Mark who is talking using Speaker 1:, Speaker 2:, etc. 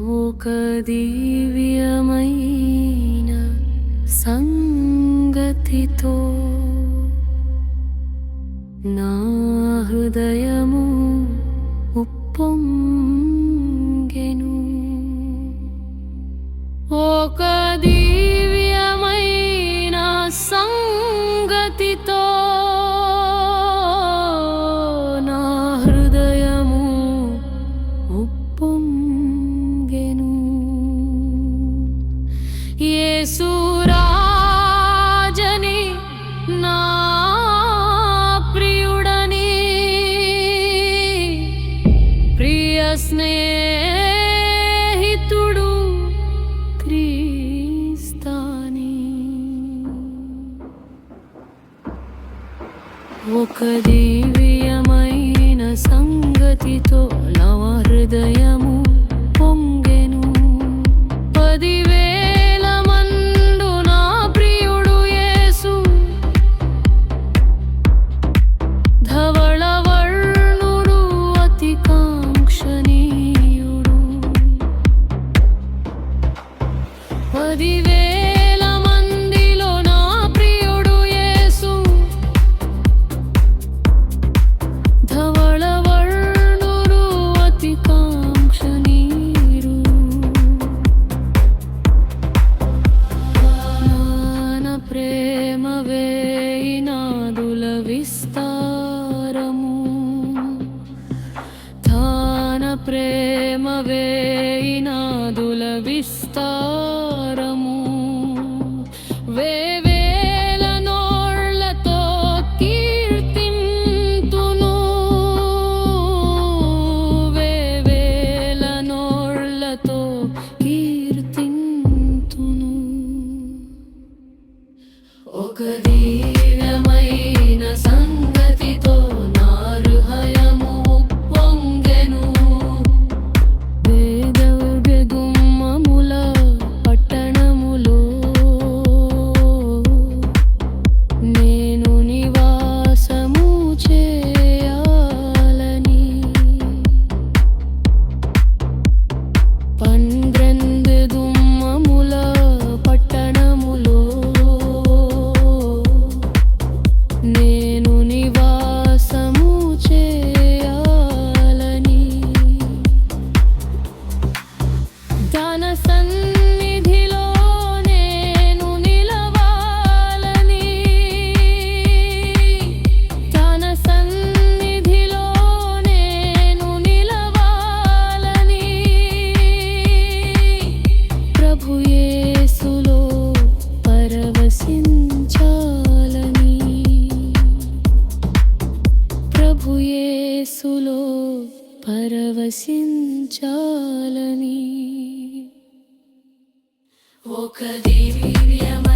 Speaker 1: ఒక దివ్యమైన సంగతితో నా హృదయము ఉప్పొంగెను. ఒక దివ్యమైన స్నేహితుడు క్రీస్తాని. ఒక దివ్యమైన సంగతితో నవ హృదయము పదివేల మందిలో నా ప్రియుడు యేసు. ధవళ వర్ణుడు అతి కాంక్షణీయుడు ప్రేమ వేయినాదుల విస్తారము. ధాన ప్రేమ వేయినాదుల విస్తారము పరవశించాలని. ఒక దివ్యమైన